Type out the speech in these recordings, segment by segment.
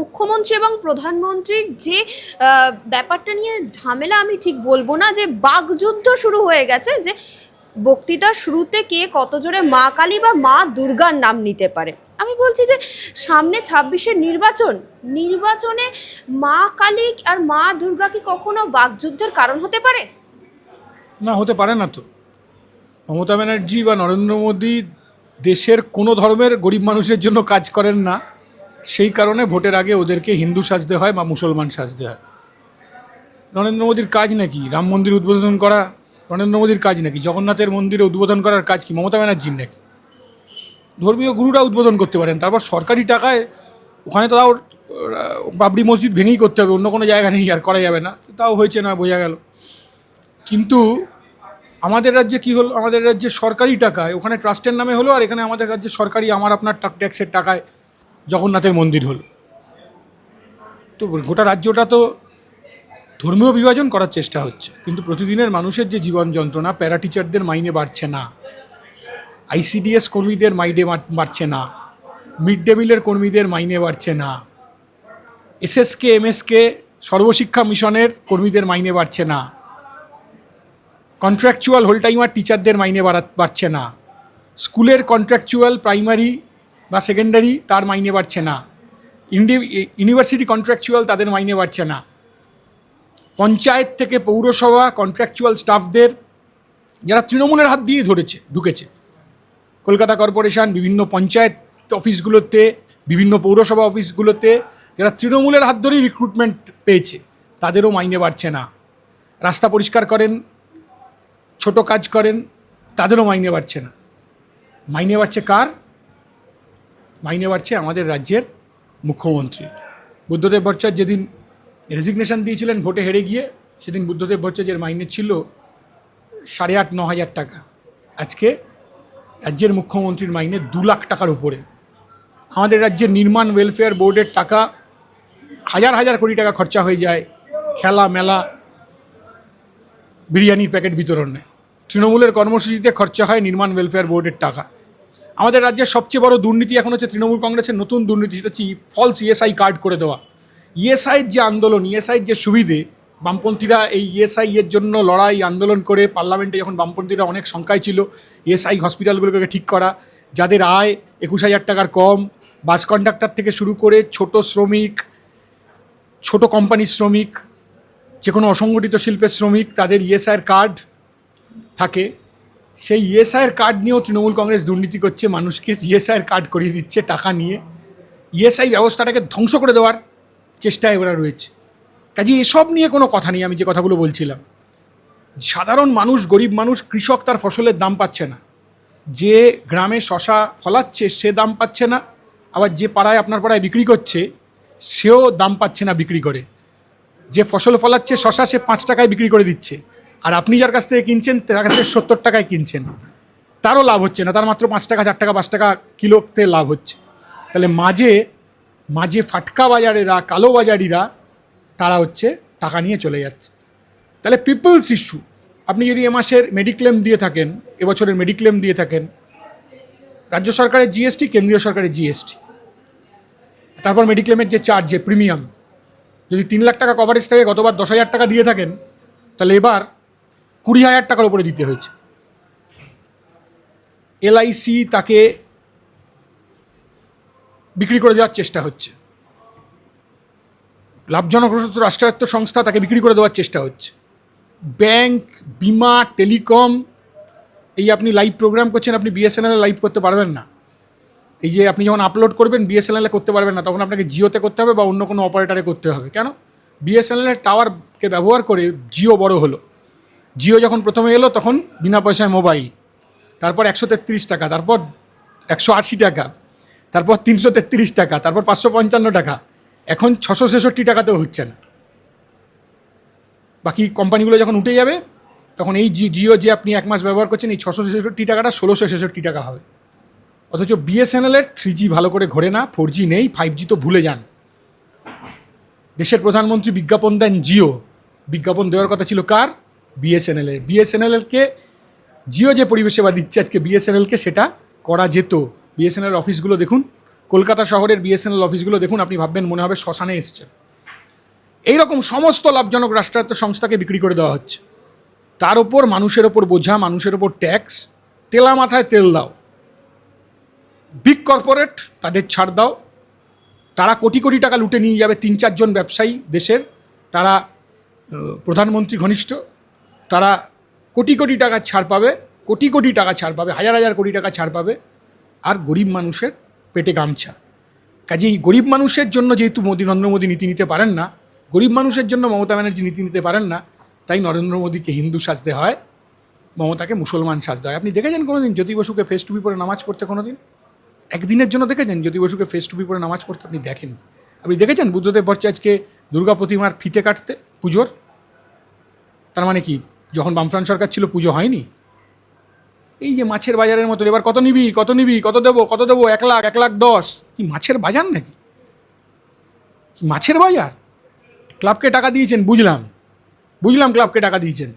মুখ্যমন্ত্রী এবং প্রধানমন্ত্রীর যে ব্যাপারটা নিয়ে ঝামেলা আমি ঠিক বলব না, যে বাকযুদ্ধ শুরু হয়ে গেছে, যে বক্তৃতার শুরুতে কে কত জোরে মা কালী বা মা দুর্গার নাম নিতে পারে। আমি বলছি যে সামনে ছাব্বিশের নির্বাচন, নির্বাচনে মা কালী আর মা দুর্গা কি কখনো বাকযুদ্ধের কারণ হতে পারে? না, হতে পারে না তো। মমতা ব্যানার্জি বা নরেন্দ্র মোদী দেশের কোনো ধর্মের গরিব মানুষের জন্য কাজ করেন না। সেই কারণে ভোটের আগে ওদেরকে হিন্দু সাজতে হয় বা মুসলমান সাজতে হয়। নরেন্দ্র মোদীর কাজ নাকি? রাম মন্দির উদ্বোধন করা, নরেন্দ্র মোদীর কাজ নাকি? জগন্নাথের মন্দিরে উদ্বোধন করার কাজ কি? মমতা ব্যানার্জির নাকি? ধর্মীয় গুরুরা উদ্বোধন করতে পারেন, তারপর সরকারি টাকায় ওখানে তো তাও বাবরি মসজিদ ভেঙেই করতে হবে, অন্য কোনো জায়গা নেই, আর করা যাবে না। তাও হয়েছে না, বোঝা গেল। কিন্তু আমাদের রাজ্যে কি হলো? আমাদের রাজ্যে সরকারি টাকায়, ওখানে ট্রাস্টের নামে হলো, আর এখানে আমাদের রাজ্যে সরকারি আমার আপনার ট্যাক্সের টাকায় জগন্নাথের মন্দির হল। তো গোটা রাজ্যটা তো ধর্মীয় বিভাজন করার চেষ্টা হচ্ছে। কিন্তু প্রতিদিনের মানুষের যে জীবন যন্ত্রণা, প্যারা টিচারদের মাইনে বাড়ছে না। আইসিডিএস কর্মীদের মাইনে বাড়ছে না। মিড ডে মিলের কর্মীদের মাইনে বাড়ছে না। এসএসকে, এমএসকে সর্বশিক্ষা মিশনের কর্মীদের মাইনে বাড়ছে না। কন্ট্রাকচুয়াল হোল টাইমার টিচারদের মাইনে বাড়া বাড়ছে না। স্কুলের কন্ট্রাকচুয়াল প্রাইমারি বা সেকেন্ডারি তার মাইনে বাড়ছে না। ইন্ডি ইউনিভার্সিটি কন্ট্রাকচুয়াল তাদের মাইনে বাড়ছে না। পঞ্চায়েত থেকে পৌরসভা কন্ট্রাকচুয়াল স্টাফদের যারা তৃণমূলের হাত দিয়ে ধরেছে, ঢুকেছে। কলকাতা কর্পোরেশন বিভিন্ন পঞ্চায়েত অফিসগুলোতে বিভিন্ন পৌরসভা অফিসগুলোতে যারা তৃণমূলের হাত ধরেই রিক্রুটমেন্ট পেয়েছে, তাদেরও মাইনে বাড়ছে না। রাস্তা পরিষ্কার করেন, ছোট কাজ করেন, তাদেরও মাইনে বাড়ছে না। মাইনে বাড়ছে কার? মাইনে বাড়ছে আমাদের রাজ্যের মুখ্যমন্ত্রী। বুদ্ধদেব ভট্টাচার্য যেদিন রেজিগনেশন দিয়েছিলেন, ভোটে হেরে গিয়ে, সেদিন বুদ্ধদেব ভট্টাচার্যের মাইনে ছিল সাড়ে আট, ন হাজার টাকা। আজকে রাজ্যের মুখ্যমন্ত্রীর মাইনে দু লাখ টাকার উপরে। আমাদের রাজ্যের নির্মাণ ওয়েলফেয়ার বোর্ডের টাকা হাজার হাজার কোটি টাকা খরচা হয়ে যায়, খেলা, মেলা, বিরিয়ানির প্যাকেট বিতরণে। তৃণমূলের কর্মসূচিতে খরচা হয় নির্মাণ ওয়েলফেয়ার বোর্ডের টাকা। আমাদের রাজ্যের সবচেয়ে বড় দুর্নীতি এখন হচ্ছে তৃণমূল কংগ্রেসের নতুন দুর্নীতি, সেটা হচ্ছে ফলস ইএসআই কার্ড করে দেওয়া। ইএসআইয়ের যে আন্দোলন ইএসআইয়ের যে সুবিধে, বামপন্থীরা এই ইএসআই এর জন্য লড়াই, আন্দোলন করে পার্লামেন্টে যখন বামপন্থীরা অনেক সংখ্যায় ছিল ইএসআই হসপিটালগুলোকে ঠিক করা, যাদের আয় একুশ হাজার টাকার কম বাস কন্ডাক্টর থেকে শুরু করে ছোট শ্রমিক, ছোট কোম্পানির শ্রমিক যে কোনো অসংগঠিত শিল্পের শ্রমিক, তাদের ইএসআইয়ের কার্ড থাকে। সেই ইএসআইয়ের কার্ড নিয়েও তৃণমূল কংগ্রেস দুর্নীতি করছে মানুষকে। ইএসআইয়ের কার্ড করিয়ে দিচ্ছে টাকা নিয়ে। ইএসআই ব্যবস্থাটাকে ধ্বংস করে দেওয়ার চেষ্টায় ওরা রয়েছে। কাজে এসব নিয়ে কোনো কথা নেই, আমি যে কথাগুলো বলছিলাম। সাধারণ মানুষ, গরিব মানুষ, কৃষক তার ফসলের দাম পাচ্ছে না। যে গ্রামে শশা ফলাচ্ছে, সে দাম পাচ্ছে না। আবার যে পাড়ায় আপনার পাড়ায় বিক্রি করছে, সেও দাম পাচ্ছে না বিক্রি করে। যে ফসল ফলাচ্ছে, শশা সে পাঁচ টাকায় বিক্রি করে দিচ্ছে। আর আপনি যার কাছ থেকে কিনছেন, তার কাছ থেকে সত্তর টাকায় কিনছেন, তারও লাভ হচ্ছে না, তার মাত্র পাঁচ টাকা, চার টাকা, পাঁচ টাকা কিলোতে লাভ হচ্ছে। তাহলে মাঝে মাঝে ফাটকা বাজারেরা, কালো বাজারিরা, তারা হচ্ছে টাকা নিয়ে চলে যাচ্ছে। তাহলে পিপলস ইস্যু আপনি যদি এ মাসের মেডিক্লেম দিয়ে থাকেন এবছরের মেডিক্লেম দিয়ে থাকেন, রাজ্য সরকারের জিএসটি কেন্দ্রীয় সরকারের জিএসটি তারপর মেডিক্লেমের যে চার্জ যে প্রিমিয়াম যদি তিন লাখ টাকা কভারেজ থেকে, গতবার দশ হাজার টাকা দিয়ে থাকেন, তাহলে এবার কুড়ি হাজার টাকার উপরে দিতে হয়েছে। এলআইসি তাকে বিক্রি করে দেওয়ার চেষ্টা হচ্ছে। লাভজনক রাষ্ট্রায়ত্ত সংস্থা তাকে বিক্রি করে দেওয়ার চেষ্টা হচ্ছে। ব্যাংক, বিমা, টেলিকম, এই আপনি লাইভ প্রোগ্রাম করছেন, আপনি বিএসএনএল লাইভ করতে পারবেন না। এই যে আপনি যখন আপলোড করবেন, বিএসএনএলে করতে পারবেন না, তখন আপনাকে জিওতে করতে হবে বা অন্য কোনো অপারেটারে করতে হবে। কেন? বিএসএনএলের টাওয়ারকে ব্যবহার করে জিও বড় হলো। জিও যখন প্রথমে এলো, তখন বিনা পয়সায় মোবাইল, তারপর একশো তেত্রিশ টাকা, তারপর একশো আশি টাকা, তারপর তিনশো তেত্রিশ টাকা, তারপর পাঁচশো পঞ্চান্ন টাকা, এখন ছশো ছেষট্টি টাকাতেও হচ্ছে না। বাকি কোম্পানিগুলো যখন উঠে যাবে, তখন এই জিও যে আপনি এক মাস ব্যবহার করছেন, এই ছশো ছেষট্টি টাকাটা ষোলোশো ছেষট্টি টাকা হবে। অথচ বিএসএনএলের থ্রি জি ভালো করে ঘোরে না ফোর জি নেই ফাইভ জি তো ভুলে যান। দেশের প্রধানমন্ত্রী বিজ্ঞাপন দেন জিও। বিজ্ঞাপন দেওয়ার কথা ছিল কার? বিএসএনএলের বিএসএনএলকে জিও যে পরিষেবা দিচ্ছে আজকে বিএসএনএলকে সেটা করা যেত। বিএসএনএল অফিসগুলো দেখুন, কলকাতা শহরের বিএসএনএল অফিসগুলো দেখুন, আপনি ভাববেন মনে হবে শ্মশানে এসছেন। এইরকম সমস্ত লাভজনক রাষ্ট্রায়ত্ত সংস্থাকে বিক্রি করে দেওয়া হচ্ছে। তার ওপর মানুষের ওপর বোঝা, মানুষের ওপর ট্যাক্স, তেলা মাথায় তেল দাও। বিগ কর্পোরেট, তাদের ছাড় দাও। তারা কোটি কোটি টাকা লুটে নিয়ে যাবে তিন চারজন ব্যবসায়ী দেশের। তারা প্রধানমন্ত্রী ঘনিষ্ঠ। তারা কোটি কোটি টাকা ছাড় পাবে, কোটি কোটি টাকা ছাড় পাবে, হাজার হাজার কোটি টাকা ছাড় পাবে, আর গরিব মানুষের পেটে গামছা। কাজেই গরিব মানুষের জন্য যেহেতু মোদী, নরেন্দ্র মোদী নীতি নিতে পারেন না, গরিব মানুষের জন্য মমতা ব্যানার্জি নীতি নিতে পারেন না, তাই নরেন্দ্র মোদীকে হিন্দু সাজতে হয়, মমতাকে মুসলমান সাজতে হয়। আপনি দেখেছেন কোনোদিন জ্যোতি বসুকে ফেস টুপি পরে নামাজ পড়তে কোনোদিন? একদিনের জন্য দেখেছেন জ্যোতি বসুকে ফেস টুপি পরে নামাজ পড়তে আপনি দেখেন আপনি দেখেছেন বুদ্ধদেব ভট্টাচার্যকে দুর্গা প্রতিমার ফিতে কাটতে, পুজোর? তার মানে কি? যখন বামফ্রান সরকার ছিল, পুজো হয়নি। এই যে মাছের বাজারের মতো এবার কত নিবি কত নিবি, কত দেবো কত দেবো, এক লাখ এক লাখ দশ। কি মাছের বাজার নাকি? কি মাছের বাজার? ক্লাবকে টাকা দিয়েছেন, বুঝলাম। বুঝলাম ক্লাবকে টাকা দিয়েছেন।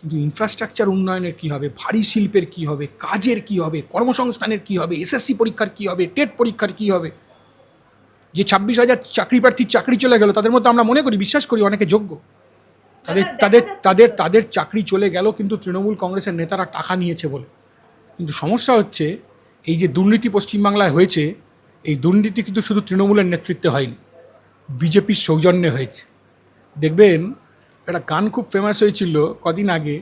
কিন্তু ইনফ্রাস্ট্রাকচার উন্নয়নের কী হবে? ভারী শিল্পের কী হবে? কাজের কী হবে? কর্মসংস্থানের কী হবে? এসএসসি পরীক্ষার কী হবে? টেট পরীক্ষার কী হবে? যে ছাব্বিশ হাজার চাকরি প্রার্থীর চাকরি চলে গেল, তাদের মধ্যে আমরা মনে করি, বিশ্বাস করি অনেকে যোগ্য। তাদের তাদের তাদের তাদের চাকরি চলে গেল কিন্তু তৃণমূল কংগ্রেসের নেতারা টাকা নিয়েছে বলে। কিন্তু সমস্যা হচ্ছে এই যে দুর্নীতি পশ্চিমবাংলায় হয়েছে এই দুর্নীতি কিন্তু শুধু তৃণমূলের নেতৃত্বে হয়নি বিজেপির সৌজন্যে হয়েছে। দেখবেন একটা গান খুব ফেমাস হয়েছিল কদিন আগে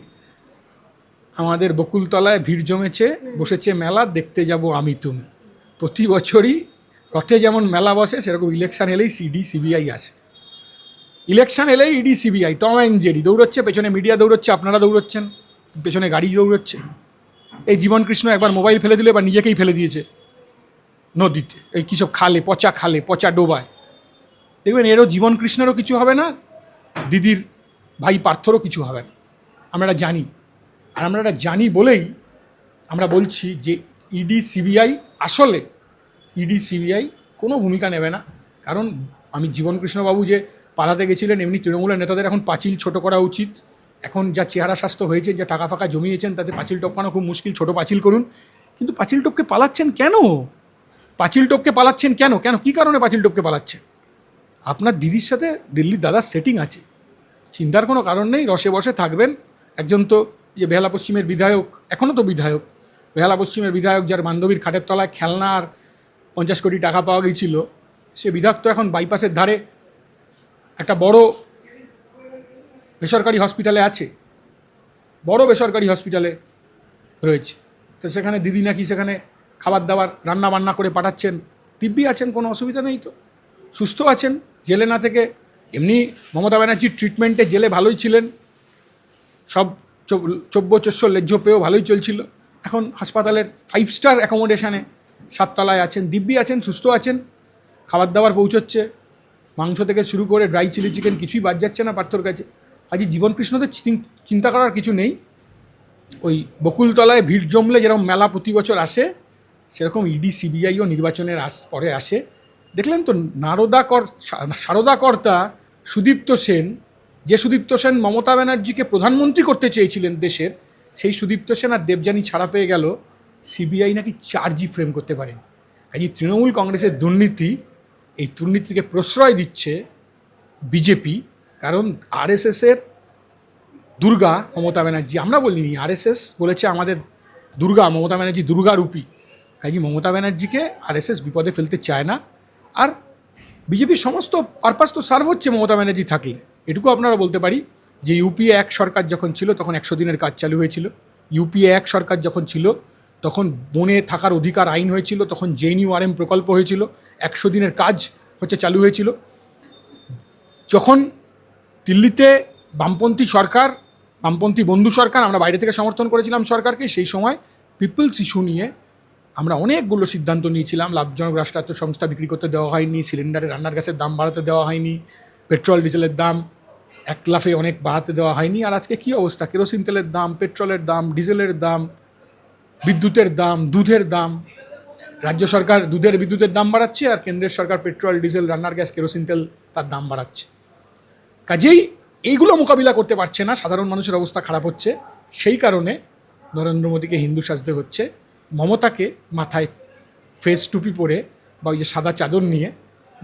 আমাদের বকুলতলায় ভিড় জমেছে বসেছে মেলা দেখতে যাব আমি তুমি। প্রতি বছরই রথে যেমন মেলা বসে সেরকম ইলেকশন এলেই সিডি সিবিআই আসে। ইলেকশন এলেই ED, CBI, Tom and Jerry দৌড়চ্ছে, পেছনে মিডিয়া দৌড়চ্ছে, আপনারা দৌড়চ্ছেন, পেছনে গাড়ি দৌড়চ্ছে। এই জীবন কৃষ্ণ একবার মোবাইল ফেলে দিলে, এবার নিজেকেই ফেলে দিয়েছে। নদীতে, এই কী সব খালে, পচা খালে, পচা ডোবায়। দেখবেন এরও জীবন কৃষ্ণেরও কিছু হবে না, দিদির ভাই পার্থরও কিছু হবে না। আমরা এটা জানি। আর আমরা এটা জানি বলেই আমরা বলছি যে ইডি, সিবিআই আসলে, ইডি, সিবিআই কোনো ভূমিকা নেবে না। কারণ আমি জীবন কৃষ্ণবাবু যে পালাতে গেছিলেন, এমনি তৃণমূলের নেতাদের এখন পাঁচিল ছোট করা উচিত। এখন যা চেহারা স্বাস্থ্য হয়েছে, যা টাকা ফাঁকা জমিয়েছেন, তাতে পাঁচিল টপকানো খুব মুশকিল, ছোট পাঁচিল করুন। কিন্তু পাঁচিল টপকে পালাচ্ছেন কেন? পাঁচিল টপকে পালাচ্ছেন কেন? কেন? কী কারণে পাঁচিল টপকে পালাচ্ছেন? আপনার দিদির সাথে দিল্লির দাদার সেটিং আছে। চিন্তার কোনো কারণ নেই, রসে বসে থাকবেন। একজন তো যে বেহালা পশ্চিমের বিধায়ক এখনও তো বিধায়ক। বেহালা পশ্চিমের বিধায়ক যার বান্ধবীর খাটের তলায় খেলনার পঞ্চাশ কোটি টাকা পাওয়া গিয়েছিল সে বিধায়ক তো এখন বাইপাসের ধারে। একটা বড় বেসরকারি হসপিটালে আছে, বড় বেসরকারি হসপিটালে রয়েছে। তো সেখানে দিদি নাকি সেখানে খাবার দাবার, রান্না বান্না করে পাঠাচ্ছেন। দিব্যি আছেন, কোনো অসুবিধা নেই তো? সুস্থ আছেন? জেলে না থেকে এমনি মমতা ব্যানার্জির ট্রিটমেন্টে জেলে ভালোই ছিলেন। সব চব্য চস্য লেজ্জ পেয়েও ভালোই চলছিল। এখন হাসপাতালের ফাইভ স্টার অ্যাকোমোডেশানে সাততলায় আছেন। দিব্যি আছেন, সুস্থ আছেন। খাবার দাবার পৌঁছচ্ছে। মাংস থেকে শুরু করে ড্রাই চিলি চিকেন কিছুই বাদ যাচ্ছে না পার্থর কাছে। আজকে জীবন কৃষ্ণদের চিন্তা করার কিছু নেই। ওই বকুলতলায় ভিড় জমলে যেরকম মেলা প্রতি বছর আসে, সেরকম ইডি সিবিআইও নির্বাচনের আস, পরে আসে। দেখলেন তো নারদা কর সারদা কর্তা সুদীপ্ত সেন, যে সুদীপ্ত সেন মমতা ব্যানার্জিকে প্রধানমন্ত্রী করতে চেয়েছিলেন দেশের, সেই সুদীপ্ত সেন আর দেবযানী ছাড়া পেয়ে গেল সিবিআই নাকি চার্জই ফ্রেম করতে পারেন। কাজে তৃণমূল কংগ্রেসের দুর্নীতি এই দুর্নীতিকে প্রশ্রয় দিচ্ছে বিজেপি, কারণ আরএসএসের দুর্গা মমতা ব্যানার্জি, আমরা বলিনি, আরএসএস বলেছে আমাদের দুর্গা, মমতা ব্যানার্জি দুর্গা রূপী কাজী মমতা ব্যানার্জিকে আরএসএস বিপদে ফেলতে চায় না। আর বিজেপির সমস্ত পারপাস তো সার্ভ হচ্ছে মমতা ব্যানার্জি থাকলে। এটুকু আপনারা বলতে পারি যে ইউপিএ এক সরকার যখন ছিল, তখন একশো দিনের কাজ চালু হয়েছিল। ইউপিএ এক সরকার যখন ছিল তখন বনে থাকার অধিকার আইন হয়েছিল, তখন জেএনইউআরএম প্রকল্প হয়েছিল, একশো দিনের কাজ হচ্ছে চালু হয়েছিল। যখন দিল্লিতে বামপন্থী সরকার, বামপন্থী বন্ধু সরকার, আমরা বাইরে থেকে সমর্থন করেছিলাম সরকারকে, সেই সময় পিপলস ইস্যু নিয়ে আমরা অনেকগুলো সিদ্ধান্ত নিয়েছিলাম। লাভজনক রাষ্ট্রায়ত্ত সংস্থা বিক্রি করতে দেওয়া হয়নি সিলিন্ডারে রান্নার গ্যাসের দাম বাড়াতে দেওয়া হয়নি, পেট্রোল, ডিজেলের দাম এক লাফে অনেক বাড়াতে দেওয়া হয়নি। আর আজকে কী অবস্থা? কেরোসিন তেলের দাম, পেট্রোলের দাম, ডিজেলের দাম বিদ্যুতের দাম, দুধের দাম। রাজ্য সরকার দুধের, বিদ্যুতের দাম বাড়াচ্ছে আর কেন্দ্রের সরকার পেট্রোল, ডিজেল, রান্নার গ্যাস, কেরোসিন, তেল তার দাম বাড়াচ্ছে। কাজেই এইগুলো মোকাবিলা করতে পারছে না। সাধারণ মানুষের অবস্থা খারাপ হচ্ছে। সেই কারণে নরেন্দ্র মোদীকে হিন্দু সাজতে হচ্ছে। মমতাকে মাথায় ফেস টুপি পরে বা ওই যে সাদা চাদর নিয়ে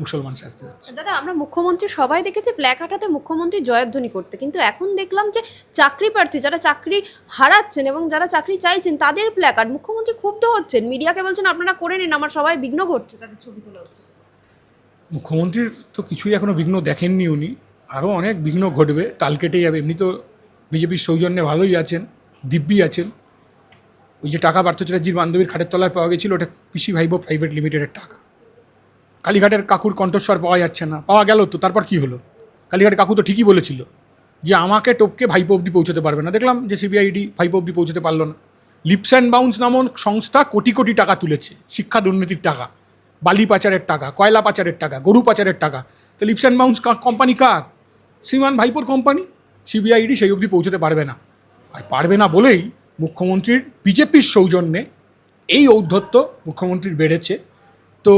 মুসলমান শাস্তি হচ্ছে। দাদা আমরা মুখ্যমন্ত্রী সবাই দেখেছি প্ল্যাকার্ড হাতে মুখ্যমন্ত্রী জয়ধ্বনি করতে। কিন্তু এখন দেখলাম যে চাকরি প্রার্থী যারা চাকরি হারাচ্ছেন এবং যারা চাকরি চাইছেন তাদের প্ল্যাকার্ড মুখ্যমন্ত্রী ক্ষুব্ধ হচ্ছেন। মিডিয়াকে বলছেন আপনারা করে নিন আমার সবাই বিঘ্ন ঘটছে। তাদের ছবি তোলা হচ্ছে। মুখ্যমন্ত্রীর তো কিছুই এখনও বিঘ্ন দেখেননি উনি। আরও অনেক বিঘ্ন ঘটবে। তাল কেটে যাবে। এমনি তো বিজেপির সৌজন্যে ভালোই আছেন দিব্যি আছেন। ওই যে টাকা পার্থ চ্যাটার্জির বান্ধবীর খাটের তলায় পাওয়া গেছিল ওটা পিসি ভাইবো প্রাইভেট লিমিটেডের টাকা। কালীঘাটের কাকুর কণ্ঠস্বর পাওয়া যাচ্ছে না। পাওয়া গেল তো, তারপর কি হলো? কালীঘাটের কাকু তো ঠিকই বলেছিল যে আমাকে টপকে ভাইপো অবধি পৌঁছতে পারবে না। দেখলাম যে সিবিআইডি ভাইপো অবধি পৌঁছতে পারল না। লিপস অ্যান্ড বাউন্স নামক সংস্থা কোটি কোটি টাকা তুলেছে, শিক্ষা দুর্নীতির টাকা, বালি পাচারের টাকা, কয়লা পাচারের টাকা, গরু পাচারের টাকা। তো লিপস অ্যান্ড বাউন্স কোম্পানি কার? শ্রীমান ভাইপোর কোম্পানি। সিবিআইডি সেই অবধি পৌঁছতে পারবে না। আর পারবে না বলেই মুখ্যমন্ত্রীর বিজেপির সৌজন্যে এই ঔদ্ধত্য মুখ্যমন্ত্রীর বেড়েছে। তো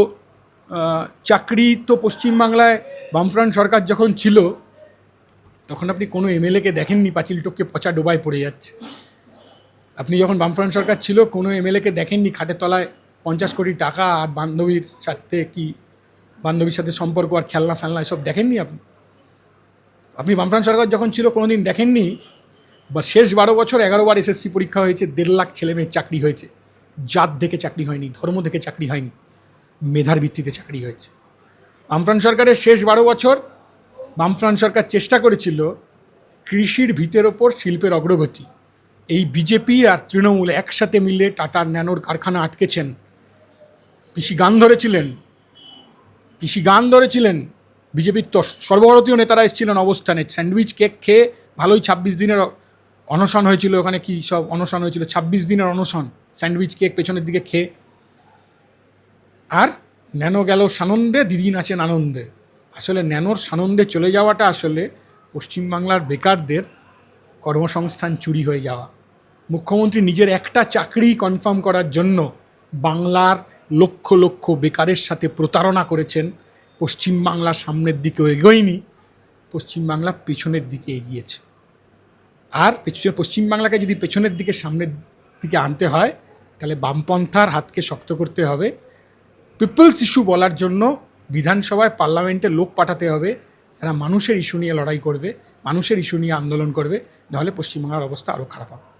চাকরি তো পশ্চিমবাংলায় বামফ্রন্ট সরকার যখন ছিল, তখন আপনি কোনো এমএলএকে দেখেননি পাঁচিল টপকে পচা ডোবায় পড়ে যাচ্ছে। আপনি যখন বামফ্রন্ট সরকার ছিল, কোনো এমএলএকে দেখেননি খাটের তলায় পঞ্চাশ কোটি টাকা আর বান্ধবীর সাথে কি, বান্ধবীর সাথে সম্পর্ক আর খেলনা ফেলনা এসব দেখেননি আপনি? আপনি বামফ্রন্ট সরকার যখন ছিল কোনো দিন দেখেননি? বা শেষ বারো বছর এগারো বার এসএসসি পরীক্ষা হয়েছে, দেড় লাখ ছেলে মেয়ের চাকরি হয়েছে। জাত দেখে চাকরি হয়নি, ধর্ম দেখে চাকরি হয়নি। মেধার ভিত্তিতে চাকরি হয়েছে। বামফ্রন্ট সরকারের শেষ বারো বছর বামফ্রন্ট সরকার চেষ্টা করেছিল কৃষির ভিতের ওপর শিল্পের অগ্রগতি। এই বিজেপি আর তৃণমূল একসাথে মিলে টাটার ন্যানোর কারখানা আটকেছেন। পিসি গান ধরেছিলেন। পিসি গান ধরেছিলেন। বিজেপির তো সর্বভারতীয় নেতারা এসেছিলেন অবস্থানে। স্যান্ডউইচ কেক খেয়ে ভালোই ছাব্বিশ দিনের অনশন হয়েছিল। ওখানে কি সব অনশন হয়েছিল? ছাব্বিশ দিনের অনশন। স্যান্ডউইচ কেক পেছনের দিকে খেয়ে আর ন্যানো গেল সানন্দে, দিদি নাচেন আনন্দে। আসলে ন্যানোর সানন্দে চলে যাওয়াটা আসলে পশ্চিমবাংলার বেকারদের কর্মসংস্থান চুরি হয়ে যাওয়া। মুখ্যমন্ত্রী নিজের একটা চাকরি কনফার্ম করার জন্য বাংলার লক্ষ লক্ষ বেকারের সাথে প্রতারণা করেছেন। পশ্চিমবাংলা সামনের দিকে এগোয়নি, পশ্চিমবাংলা পেছনের দিকে এগিয়েছে। আর পেছ- পশ্চিমবাংলাকে যদি পেছনের দিকে সামনের দিকে আনতে হয়, তাহলে বামপন্থার হাতকে শক্ত করতে হবে। পিপলস ইস্যু বলার জন্য বিধানসভায় পার্লামেন্টে লোক পাঠাতে হবে যারা মানুষের ইস্যু নিয়ে লড়াই করবে, মানুষের ইস্যু নিয়ে আন্দোলন করবে নাহলে পশ্চিমবঙ্গের অবস্থা আরও খারাপ হবে।